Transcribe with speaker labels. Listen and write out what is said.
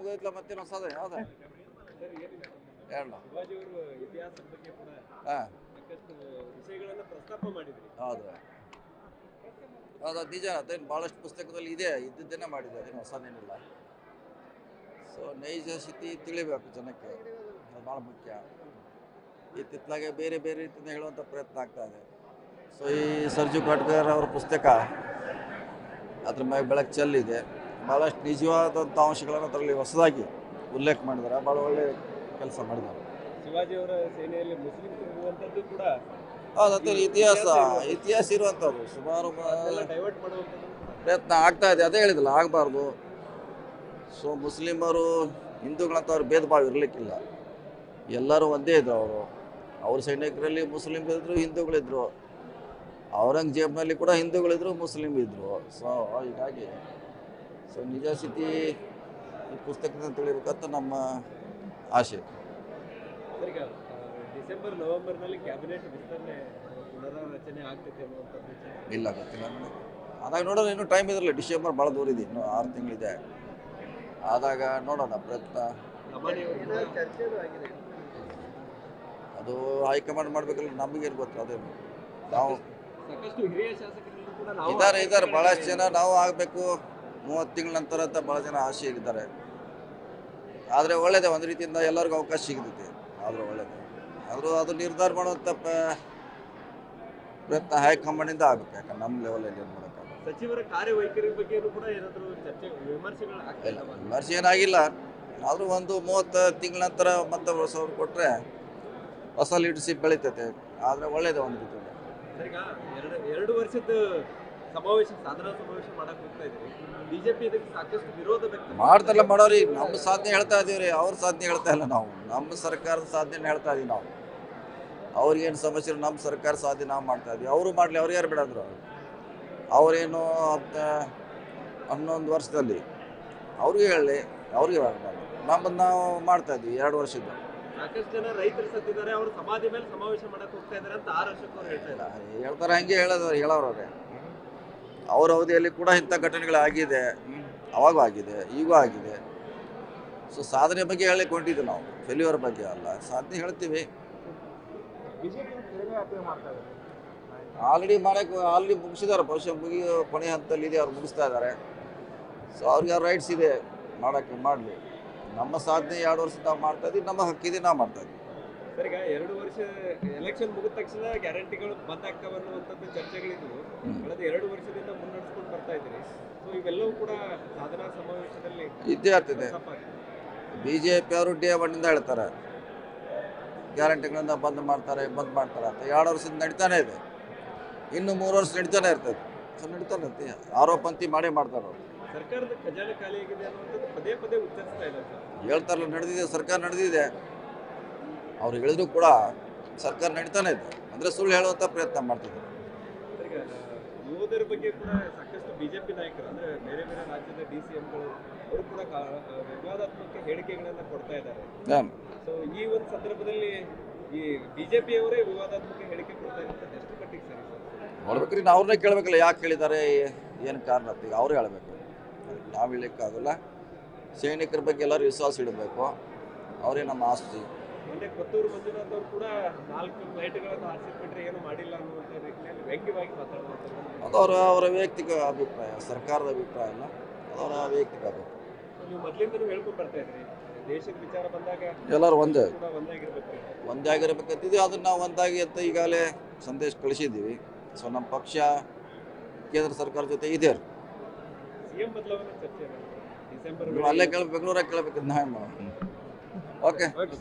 Speaker 1: ಮುಗಿದಿಲ್ಲ ಮತ್ತೇನು ಹೊಸದ ಯಾವ್ದು ಹಾಂ. ಹೌದು. ನಿಜ, ಅದೇನು ಭಾಳಷ್ಟು ಪುಸ್ತಕದಲ್ಲಿ ಇದೆ, ಇದ್ದದ್ದನ್ನೇ ಮಾಡಿದೆ, ಅದೇನು ಹೊಸದೇನಿಲ್ಲ ಸೊ ನೈಜ ಸ್ಥಿತಿ ತಿಳಿಬೇಕು ಜನಕ್ಕೆ. ಅದು ಭಾಳ ಮುಖ್ಯ. ಇತ್ತಿತ್ತಲಾಗೆ ಬೇರೆ ಬೇರೆ ರೀತಿಯಿಂದ ಹೇಳುವಂಥ ಪ್ರಯತ್ನ ಆಗ್ತಾ ಇದೆ. ಸೊ ಈ ಸರ್ಜು ಕಾಟ್ಕರ್ ಅವ್ರ ಪುಸ್ತಕ, ಅದ್ರ ಮೇಲೆ ಬೆಳಕು ಚೆಲ್ಲಿದೆ. ಭಾಳಷ್ಟು ನಿಜವಾದಂಥ ಅಂಶಗಳನ್ನು ಅದರಲ್ಲಿ ಹೊಸದಾಗಿ ಉಲ್ಲೇಖ ಮಾಡಿದ್ದಾರೆ. ಭಾಳ ಒಳ್ಳೆ ಕೆಲಸ ಮಾಡಿದ್ದಾರೆ.
Speaker 2: ಶಿವಾಜಿಯವರ ಸೇನೆಯಲ್ಲಿ ಮುಸ್ಲಿಂ ಇರುವಂಥದ್ದು ಕೂಡ
Speaker 1: ಹೌದು ಅದೇ ಇತಿಹಾಸ. ಇತಿಹಾಸ ಇರುವಂಥದ್ದು. ಸುಮಾರು
Speaker 2: ಡೈವರ್ಟ್ ಮಾಡುವಂಥದ್ದು
Speaker 1: ಪ್ರಯತ್ನ ಆಗ್ತಾ ಇದೆ. ಅದೇ ಹೇಳಿದಲ್ಲ ಆಗಬಾರ್ದು. ಸೊ ಮುಸ್ಲಿಮರು ಹಿಂದೂಗಳಂತ ಅವ್ರ ಭೇದ ಭಾವ ಇರಲಿಕ್ಕಿಲ್ಲ. ಎಲ್ಲರೂ ಒಂದೇ ಇದ್ರು ಅವರು. ಅವ್ರ ಸೈನಿಕರಲ್ಲಿ ಮುಸ್ಲಿಮ್ ಇದ್ರು ಹಿಂದೂಗಳಿದ್ರು ಔರಂಗಜೇಬ್ನಲ್ಲಿ ಕೂಡ ಹಿಂದೂಗಳಿದ್ರು ಮುಸ್ಲಿಮ್ ಇದ್ರು. ಸೊ ಹೀಗಾಗಿ ಸೊ ನಿಜ ಸ್ಥಿತಿ ಈ ಪುಸ್ತಕದಿಂದ ತಿಳಿಬೇಕಂತ ನಮ್ಮ ಆಸೆ
Speaker 2: ಸರ್, ಈಗ ಆ, ಡಿಸೆಂಬರ್ ನವೆಂಬರ್ನಲ್ಲಿ ಕ್ಯಾಬಿನೆಟ್ ವಿಸ್ತರಣೆ ಪುನರಾರಚನೆ ಆಗ್ತೈತೆ ಅನ್ನುವಂಥದ್ದು.
Speaker 1: ಇಲ್ಲ ಗೊತ್ತಿಲ್ಲ ನನಗೆ ಆದಾಗ ನೋಡೋಣ ಇನ್ನೂ ಟೈಮ್ ಇದ್ರಲ್ಲ ಡಿಸೆಂಬರ್ ಭಾಳ ದೂರ ಇದೆ ಇನ್ನೂ ಆರು ತಿಂಗಳಿದೆ ಆದಾಗ ನೋಡೋಣ ಪ್ರಯತ್ನ ಅದು ಹೈಕಮಾಂಡ್ ಮಾಡ್ಬೇಕಲ್ಲ ನಮಗೇನು ಗೊತ್ತು ಅದೇ. ನಾವು ಇದ್ದಾರೆ ಇದ್ದಾರೆ ಭಾಳಷ್ಟು ಜನ ನಾವು ಆಗಬೇಕು. ಮೂವತ್ತು ತಿಂಗಳ ನಂತರ ಅಂತ ಭಾಳ ಜನ ಆಸೆ ಇದ್ದಾರೆ ಆದರೆ ಒಳ್ಳೇದೇ ಒಂದು ರೀತಿಯಿಂದ ಎಲ್ಲರಿಗೂ ಅವಕಾಶ ಸಿಗ್ತೈತಿ. ಆದರೂ ಒಳ್ಳೇದು. ಆದರೂ ಅದು ನಿರ್ಧಾರ ಮಾಡುವಂಥ ಪ್ರಯತ್ನ ಹೈಕಮಾಂಡಿಂದ ಆಗಬೇಕು ಯಾಕಂದ್ರೆ ನಮ್ಮ ಲೆವೆಲಲ್ಲಿ ಏನು ಮಾಡೋಕ್ಕಾಗಲ್ಲ.
Speaker 2: ಸಚಿವರ ಕಾರ್ಯವೈಖರಿ ಬಗ್ಗೆ ಕೂಡ ಏನಾದರೂ ಚರ್ಚೆ ವಿಮರ್ಶೆಗಳು
Speaker 1: ಇಲ್ಲ ವಿಮರ್ಶೆ ಏನಾಗಿಲ್ಲ. ಆದರೂ ಒಂದು ಮೂವತ್ತು ತಿಂಗಳ ನಂತರ ಮತ್ತೆ ಹೊಸ ಅವ್ರು ಕೊಟ್ಟರೆ ಹೊಸ ಲೀಡರ್ಶಿಪ್ ಬೆಳೀತೈತೆ. ಆದರೆ ಒಳ್ಳೆಯದೇ ಒಂದು ರೀತಿಯಲ್ಲಿ
Speaker 2: ಎರಡು ವರ್ಷದ ಸಮಾವೇಶ ಸಾಧಾರಣ ಸಮಾವೇಶ ಮಾಡಕ್ ಹೋಗ್ತಾ ಇದ್ರಿ ಬಿಜೆಪಿ ಇದಕ್ಕೆ ಸಾಕಷ್ಟು ವಿರೋಧ ವ್ಯಕ್ತ
Speaker 1: ಮಾಡ್ತಲ್ಲ ಮಾಡೋರಿ ನಮ್ಮ ಸಾಧನೆ ಹೇಳ್ತಾ ಇದೀವ್ರಿ ಅವ್ರ ಸಾಧನೆ ಹೇಳ್ತಾ ಇಲ್ಲ ನಾವು. ನಮ್ಮ ಸರ್ಕಾರದ ಸಾಧನೆ ಹೇಳ್ತಾ ಇದೀವಿ ನಾವು. ಅವ್ರಿಗೇನು ಸಮಸ್ಯೆ ಇಲ್ಲ, ನಮ್ಮ ಸರ್ಕಾರ ಸಾಧನೆ ನಾವು ಮಾಡ್ತಾ ಇದೀವಿ. ಅವರು ಮಾಡಲಿ ಅವ್ರು ಯಾರು ಬಿಡಂದ್ರು? ಅವರೇನು ಹತ್ತು ಹನ್ನೊಂದು ವರ್ಷದಲ್ಲಿ? ಅವ್ರಿಗೆ ಹೇಳಲಿ ಅವ್ರಿಗೆ ನಮ್ಮದು ನಾವು. ಮಾಡ್ತಾ ಇದ್ವಿ ಎರಡು ವರ್ಷದ್ದು.
Speaker 2: ಸಾಕಷ್ಟು ಜನ ರೈತರು ಸತ್ತಿದ್ದಾರೆ ಅವರು ಸಮಾಧಿ ಮೇಲೆ ಸಮಾವೇಶ ಮಾಡಕ್ಕೆ ಹೋಗ್ತಾ ಇದಾರೆ ಅಂತ ಆರ್ ಅವ್ರು ಹೇಳ್ತಾ ಇದ್ದಾರೆ.
Speaker 1: ಹೇಳ್ತಾರೆ ಹಂಗೆ ಹೇಳೋದು ಹೇಳೋರವ್ರೆ ಅವ್ರ ಅವಧಿಯಲ್ಲಿ ಕೂಡ ಇಂಥ ಘಟನೆಗಳು ಆಗಿದೆ. ಹ್ಮ್. ಅವಾಗೂ ಆಗಿದೆ ಈಗೂ ಆಗಿದೆ. ಸೊ ಸಾಧನೆ ಬಗ್ಗೆ ಹೇಳಲಿಕ್ಕೆ ಹೊಂಟಿದ್ವಿ ನಾವು ಫೇಲ್ಯೂರ್ ಬಗ್ಗೆ ಅಲ್ಲ ಸಾಧನೆ ಹೇಳ್ತೀವಿ. ಆಲ್ರೆಡಿ ಮಾಡಕ್ಕೆ ಆಲ್ರೆಡಿ ಮುಗಿಸಿದ್ದಾರೆ ಬಹುಶಃ ಮುಗಿಯೋ ಕೊನೆ ಹಂತದಲ್ಲಿ ಇದೆ ಅವ್ರು ಮುಗಿಸ್ತಾ ಇದ್ದಾರೆ. ಸೊ ಅವ್ರಿಗೆ ಅವ್ರ ರೈಟ್ಸ್ ಇದೆ ಮಾಡೋಕ್ಕೆ ಮಾಡಲಿ. ನಮ್ಮ ಸಾಧನೆ ಎರಡು ವರ್ಷ ನಾವು ಮಾಡ್ತಾ ಇದ್ದೀವಿ ನಮ್ಮ ಹಕ್ಕಿದೆ ನಾವು ಮಾಡ್ತಾ ಇದ್ದೀವಿ.
Speaker 2: ಸರ್ ಈಗ ಎರಡು ವರ್ಷ ಎಲೆಕ್ಷನ್ ಮುಗಿದ ತಕ್ಷಣ ಗ್ಯಾರಂಟಿಗಳು ಬಂದಾಗ್ತಾವ ಅನ್ನುವಂಥದ್ದು ಚರ್ಚೆಗಳಿದ್ವು. ಕಳೆದ ಎರಡು ವರ್ಷದಿಂದ ಮುನ್ನಡೆಸ್ಕೊಂಡು ಬರ್ತಾ ಇದ್ರಿ ಸೊ ಇವೆಲ್ಲವೂ ಕೂಡ ಸಾಧನಾ ಸಮಾವೇಶದಲ್ಲಿ
Speaker 1: ಇದ್ದೇ ಆಗ್ತಿದೆ. ಬಿ ಜೆ ಪಿ ಅವರು ಡೇ ಒನ್ನಿಂದ ಹೇಳ್ತಾರೆ. ಗ್ಯಾರಂಟಿಗಳಿಂದ ಬಂದ್ ಮಾಡ್ತಾರೆ ಬಂದ್ ಮಾಡ್ತಾರೆ ಅಂತ. ಎರಡು ವರ್ಷದಿಂದ ನಡೀತಾನೆ ಇದೆ. ಇನ್ನು ಮೂರು ವರ್ಷ ನಡೀತಾನೆ ಇರ್ತದೆ. ಸೊ ನಡೀತಾನೆ ಇರುತ್ತೆ ಆರೋಪ ಅಂತಿ ಮಾಡೇ ಮಾಡ್ತಾರೆ ಅವರು.
Speaker 2: ಸರ್ಕಾರದ ಖಜಾನೆ ಖಾಲಿ ಆಗಿದೆ ಅನ್ನುವಂಥದ್ದು ಪದೇ ಪದೇ ಉಚ್ಚರಿಸ್ತಾ
Speaker 1: ಹೇಳ್ತಾರಲ್ಲ ನಡೆದಿದೆ ಸರ್ಕಾರ ನಡೆದಿದೆ. ಅವ್ರು ಹೇಳಿದ್ರು ಕೂಡ ಸರ್ಕಾರ ನಡೀತಾನೆ ಇದೆ. ಅಂದರೆ ಸುಳ್ಳು ಹೇಳುವಂಥ ಪ್ರಯತ್ನ ಮಾಡ್ತಿದ್ದಾರೆ.
Speaker 2: ಯೋಧರ ಬಗ್ಗೆ ಕೂಡ ಸಾಕಷ್ಟು ಬಿಜೆಪಿ ನಾಯಕರು ಅಂದ್ರೆ ಬೇರೆ ಬೇರೆ ರಾಜ್ಯದ ಡಿ ಸಿ ಎಂಗಳು ಅವರು ಕೂಡ ವಿವಾದಾತ್ಮಕ ಹೇಳಿಕೆಗಳನ್ನ ಕೊಡ್ತಾ ಇದ್ದಾರೆ. ಸೊ ಈ ಒಂದು ಸಂದರ್ಭದಲ್ಲಿ ಈ ಬಿಜೆಪಿಯವರೇ ವಿವಾದಾತ್ಮಕ ಹೇಳಿಕೆ ಕೊಡ್ತಾ ಇದ್ದಾರೆ ಎಷ್ಟು ಮಟ್ಟಿಗೆ ಸರಿ
Speaker 1: ನೋಡ್ಬೇಕ್ರಿ ನಾವು ಅವ್ರನ್ನೇ ಕೇಳಬೇಕಲ್ಲ ಯಾಕೆ ಕೇಳಿದ್ದಾರೆ ಏನು ಕಾರಣ ಅಂತ ಈಗ ಅವ್ರು ಹೇಳಬೇಕು. ನಾವು ಆಗಲ್ಲ ಸೈನಿಕರ ಬಗ್ಗೆ ಎಲ್ಲರೂ ವಿಶ್ವಾಸ ಇಡಬೇಕು. ಅವರೇ ನಮ್ಮ ಆಸ್ತಿ.
Speaker 2: ಮೊನ್ನೆ ಕೊತ್ತೂರು ಮಂಜುನಾಥ್ ಅವರು ಕೂಡ ನಾಲ್ಕು ಫ್ಲೈಟ್ಗಳನ್ನು ಹಾರಿಸಿಬಿಟ್ರೆ ಏನು ಮಾಡಿಲ್ಲ ಅನ್ನುವಂಥ ರೀತಿಯಲ್ಲಿ ವ್ಯಂಗ್ಯವಾಗಿ ಮಾತಾಡುವಂಥದ್ದು.
Speaker 1: ಅದು ಅವರ ಅವರ ವೈಯಕ್ತಿಕ ಅಭಿಪ್ರಾಯ ಸರ್ಕಾರದ ಅಭಿಪ್ರಾಯ ಅಲ್ಲ ಅವರ ವೈಯಕ್ತಿಕ ಅಭಿಪ್ರಾಯ.
Speaker 2: ನೀವು ಮೊದಲಿಂದಲೂ ಹೇಳ್ಕೊಂಡು ಬರ್ತಾ ಇದ್ರಿ ದೇಶದ ವಿಚಾರ ಬಂದಾಗ
Speaker 1: ಎಲ್ಲರೂ ಒಂದೇ.
Speaker 2: ಒಂದಾಗಿರ್ಬೇಕು
Speaker 1: ಒಂದೇ ಆಗಿರ್ಬೇಕಂತಿದ್ವಿ ಅದನ್ನು ನಾವು ಒಂದಾಗಿ ಅಂತ ಈಗಾಗಲೇ ಸಂದೇಶ ಕಳಿಸಿದ್ದೀವಿ. ಸೊ ನಮ್ಮ ಪಕ್ಷ ಕೇಂದ್ರ ಸರ್ಕಾರ ಜೊತೆ ಇದೆ.
Speaker 2: ಸಿಎಂ ಬದಲಾವಣೆ ಚರ್ಚೆ ಡಿಸೆಂಬರ್
Speaker 1: ಅಲ್ಲೇ ಕೇಳಬೇಕು ಬೆಂಗಳೂರಾಗ ಕೇಳಬೇಕು ನಾವು ಓಕೆ
Speaker 2: ಓಕೆ